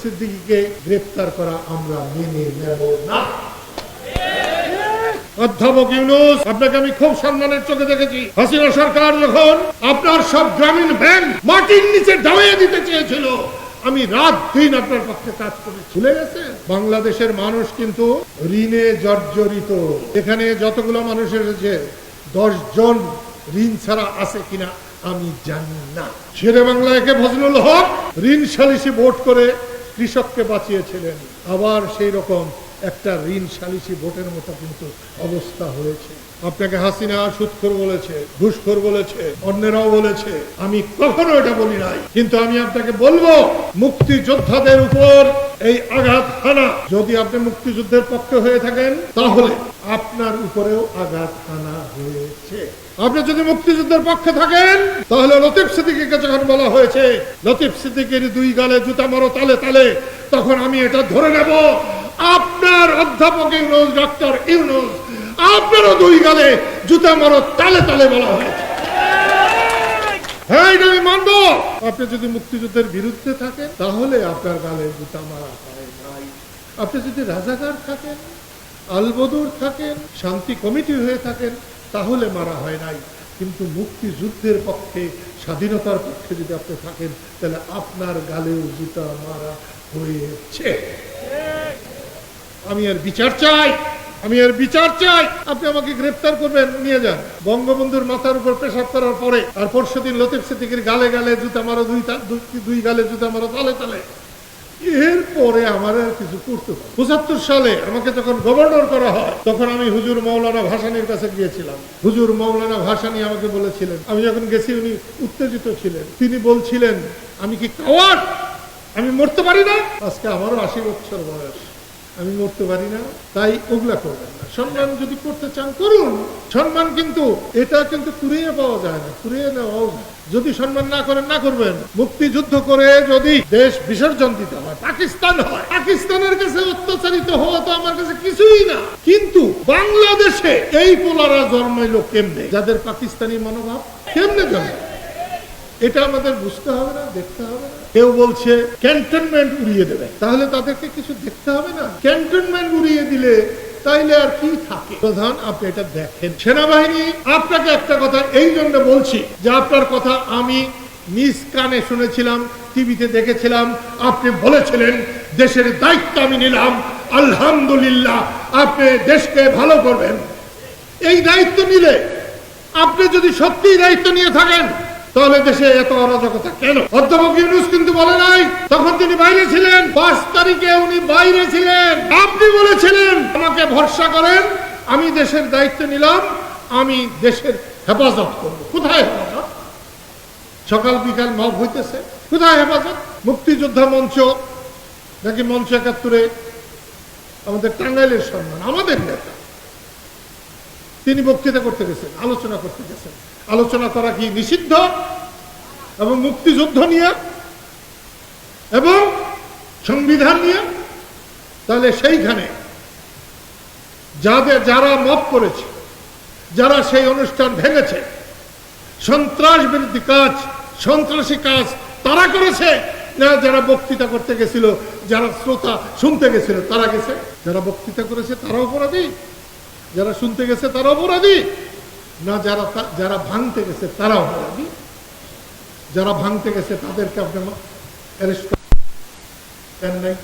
সিদ্দিকীকে করা আমরা মেনে নেব না। অধ্যাপক ইউনুস, আপনাকে আমি খুব সম্মানের চোখে দেখেছি। হাসিনা সরকার যখন আপনার সব গ্রামীণ ব্যাংক মাটির নিচে ডাউয়ে দিতে চেয়েছিল, আমি রাত দিন আপনার পক্ষে কাজ করে গেছে বাংলাদেশের মানুষ কিন্তু ঋণে জর্জরিত। এখানে যতগুলো মানুষ এসেছে দশ জন ঋণ ছাড়া আছে কিনা আমি জানি না। শেরে বাংলাকে ফজলুল হক? ঋণ সালিসি ভোট করে কৃষককে বাঁচিয়েছিলেন। আবার সেই রকম একটা ঋণ সালিসি ভোটের মতো কিন্তু অবস্থা হয়েছে। আপনাকে হাসিনা সুৎখর বলেছে, ঘুষখোর বলেছে, অন্যরাও বলেছে। আমি কখনো এটা বলি নাই। কিন্তু আমি আপনাকে বলব, মুক্তিযোদ্ধাদের উপর এই আঘাত হানা। যদি আপনি মুক্তিযুদ্ধের পক্ষে হয়ে থাকেন, তাহলে আপনার উপরেও আঘাত হানা হয়েছে। আপনি যদি মুক্তিযুদ্ধের পক্ষে থাকেন, তাহলে লতিফ সিদ্দিকীকে যখন বলা হয়েছে, লতিফ সিদ্দিকের দুই গালে জুতা মারো তালে তালে, তখন আমি এটা ধরে নেব। আপনার অধ্যাপক ইউনুস ডক্টর ইউনুস, আপনারও দুই গালে জুতা মারো, তালে তালে বলা হয়েছে হ্যাঁ আপনি যদি মুক্তিযুদ্ধের বিরুদ্ধে থাকেন, তাহলে আপনার গালে জুতা মারা নাই। আপনি যদি রাজাকার থাকেন, আলবদুর থাকেন, শান্তি কমিটি হয়ে থাকেন, তাহলে মারা হয় নাই। কিন্তু মুক্তিযুদ্ধের পক্ষে, স্বাধীনতার পক্ষে যদি আপনি থাকেন, তাহলে আপনার গালেও জুতা মারা হয়েছে। আমি এর বিচার চাই, আমি এর বিচার চাই। আপনি আমাকে গ্রেফতার করবেন, নিয়ে যান। বঙ্গবন্ধুর মাথার উপর পেশাব করার পরে, আর পরশু দিন লতিফ সিদ্দিকির গালে গালে জুতা মারো, দুই- দুই গালে জুতা মারো, তালে তালে। এরপরে আমার আর কিছু করতে পঁচাত্তর সালে আমাকে যখন গভর্নর করা হয়, তখন আমি হুজুর মৌলানা ভাসানির কাছে গিয়েছিলাম। হুজুর মৌলানা ভাসানি আমাকে বলেছিলেন, আমি যখন গেছি উনি উত্তেজিত ছিলেন। তিনি বলছিলেন, আমি কি কাওয়ার আমি মরতে পারি না? আজকে আমারও আশি বছর বয়স। আমি মরতে পারি না, তাই ওগুলা করবেন না। সম্মান যদি করতে চান, করুন। সম্মান কিন্তু, এটা কিন্তু কুড়িয়ে পাওয়া যায় না, কুড়িয়ে নেওয়াও যায়। যদি সম্মান না করেন, না করবেন। মুক্তিযুদ্ধ করে যদি দেশ বিসর্জন দিতে হয়, পাকিস্তান হয়, পাকিস্তানের কাছে অত্যাচারিত হওয়া তো আমার কাছে কিছুই না। কিন্তু বাংলাদেশে এই পোলারা জন্মাইলো কেমনে? যাদের পাকিস্তানি মনোভাব, কেমনে জন্মায় এটা আমাদের বুঝতে হবে না, দেখতে হবে না। কেউ বলছে ক্যান্টনমেন্ট উড়িয়ে দেবে। তাহলে তাদেরকে কিছু দেখতে হবে না। ক্যান্টনমেন্ট উড়িয়ে দিলে তাইলে আর কি থাকে? প্রধান, আপনি এটা দেখেন। সেনাবাহিনী, আপনাকে একটা কথা এই জন্য বলছি যে আপনার কথা আমি নিজ কানে শুনেছিলাম, টিভিতে দেখেছিলাম। আপনি বলেছিলেন, দেশের দায়িত্ব আমি নিলাম। আলহামদুলিল্লাহ, আপনি দেশকে ভালো করবেন। এই দায়িত্ব নিলে আপনি যদি সত্যিই দায়িত্ব নিয়ে থাকেন তাহলে দেশে এত অরাজকতা কেন? অধ্যাপক ইউনুস কিন্তু বলে নাই, তখন তিনি বাইরে ছিলেন। পাঁচ তারিখে উনি বাইরে ছিলেন। আপনি বলেছিলেন, আমাকে ভরসা করেন, আমি দেশের দায়িত্ব নিলাম, আমি দেশের হেফাজত করব। কোথায় হেফাজত? সকাল বিকাল মব হইতেছে। কোথায় হেফাজত? মুক্তিযোদ্ধা মঞ্চ, নাকি মঞ্চ একাত্তরে? আমাদের টাঙ্গাইলের সম্মান, আমাদের নেতা। তিনি বক্তৃতা করতে গেছেন, আলোচনা করতে গেছেন। আলোচনা করা কি নিষিদ্ধ এবং মুক্তিযুদ্ধ নিয়ে এবং সংবিধান নিয়ে? তাহলে সেইখানে যাদের যারা মত করেছে, যারা সেই অনুষ্ঠান ভেঙেছে, সন্ত্রাস বিরোধী কাজ, সন্ত্রাসী কাজ তারা করেছে? না, যারা বক্তৃতা করতে গেছিল, যারা শ্রোতা শুনতে গেছিল, তারা গেছে? যারা বক্তৃতা করেছে তারা অপরাধী যারা শুনতে গেছে তারা অপরাধী। না, যারা যারা ভাঙতে গেছে তারা অপরাধী। যারা ভাঙতে গেছে তাদেরকে আপনার অ্যারেস্ট করেন। নাই?